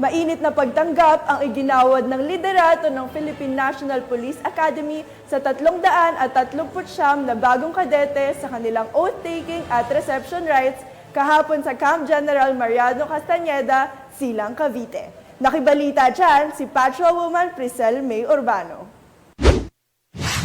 Mainit na pagtanggap ang iginawad ng liderato ng Philippine National Police Academy sa 339 na bagong kadete sa kanilang oath-taking at reception rites kahapon sa Camp General Mariano Castañeda, Silang, Cavite. Nakibalita dyan si Patrolwoman Priscel May Urbano.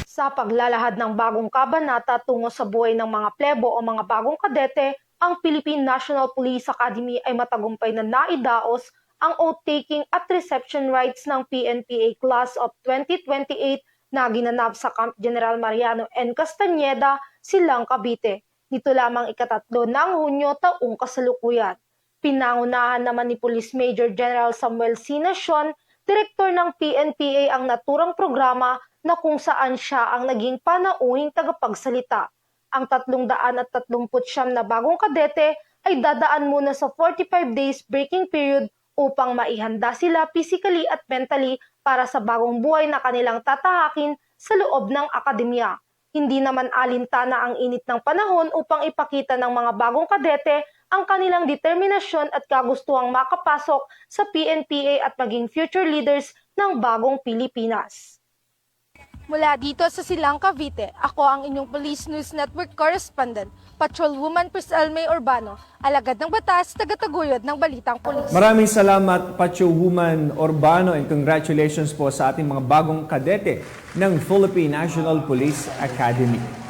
Sa paglalahad ng bagong kabanata tungo sa buhay ng mga plebo o mga bagong kadete, ang Philippine National Police Academy ay matagumpay na naidaos ang oath-taking at reception rights ng PNPA Class of 2028 na ginanap sa Camp General Mariano N. Castañeda, Silang, Cavite. Nito lamang ikatatlo ng Hunyo taong kasalukuyan. Pinangunahan naman ni Police Major General Samuel Sinacion, direktor ng PNPA ang naturang programa na kung saan siya ang naging panauhing tagapagsalita. Ang 339 na bagong kadete ay dadaan muna sa 45 days breaking period upang maihanda sila physically at mentally para sa bagong buhay na kanilang tatahakin sa loob ng akademya. Hindi naman alintana ang init ng panahon upang ipakita ng mga bagong kadete ang kanilang determinasyon at kagustuhang makapasok sa PNPA at maging future leaders ng bagong Pilipinas. Mula dito sa Silang Cavite, ako ang inyong Police News Network correspondent, Patrolwoman Priscel May Urbano, alagad ng batas, tagataguyod ng Balitang Pulis. Maraming salamat, Pacho Woman Urbano, and congratulations po sa ating mga bagong kadete ng Philippine National Police Academy.